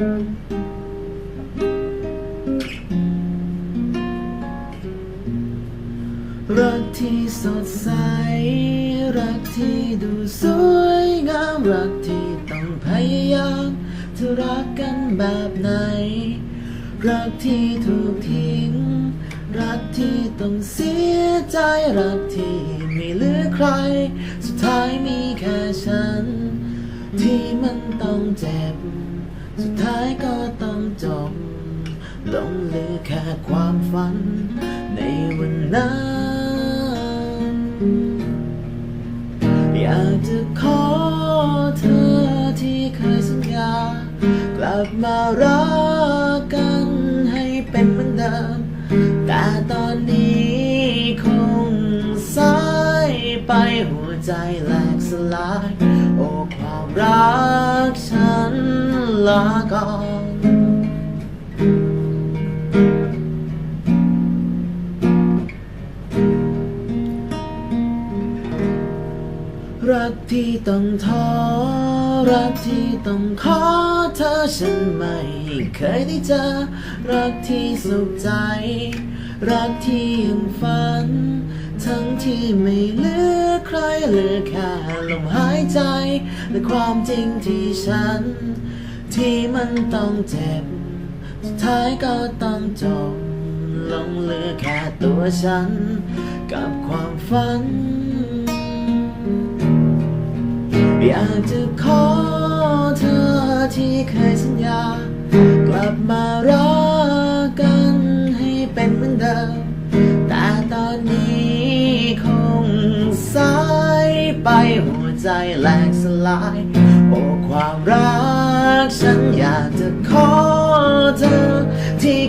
รักที่สดใส รักที่ดูสวยงาม รักที่ต้องพยายามจะรักกันแบบไหน รักที่ถูกทิ้ง รักที่ต้องเสียใจ รักที่ไม่เหลือใคร สุดท้ายมีแค่ฉัน ที่มันต้องเจ็บ สุดท้ายก็ต้องจบลงเหลือแค่ความฝัน ในวันนั้น อยากจะขอเธอที่เคยสัญญา กลับมารักกันให้เป็นเหมือนเดิมแต่ตอนนี้คงสายไปหัวใจแหลกสลาย โอ้ความรักฉัน ลาก่อนรักที่ต้องท้อรักที่ต้องขอเธอฉันไม่เคยได้เจอ รักที่สุขใจ รักที่ยังฝัน ทั้งที่ไม่เหลือใครเหลือแค่ลมหายใจ และความจริงที่ฉัน ที่มันต้องเจ็บ สุดท้ายก็ต้องจบ ลงเหลือแค่ตัวฉัน กับความฝัน อยากจะขอเธอที่เคยสัญญา กลับมารักกันให้เป็นเหมือนเดิม แต่ตอนนี้คงสายไปหัวใจแหลกสลายโอ้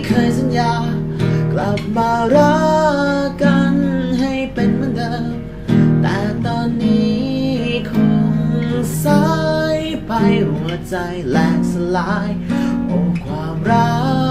เคยสัญญา กลับมารักกันให้เป็นเหมือนเดิม แต่ตอนนี้คงสายไปหัวใจแหลกสลาย โอ้ความรัก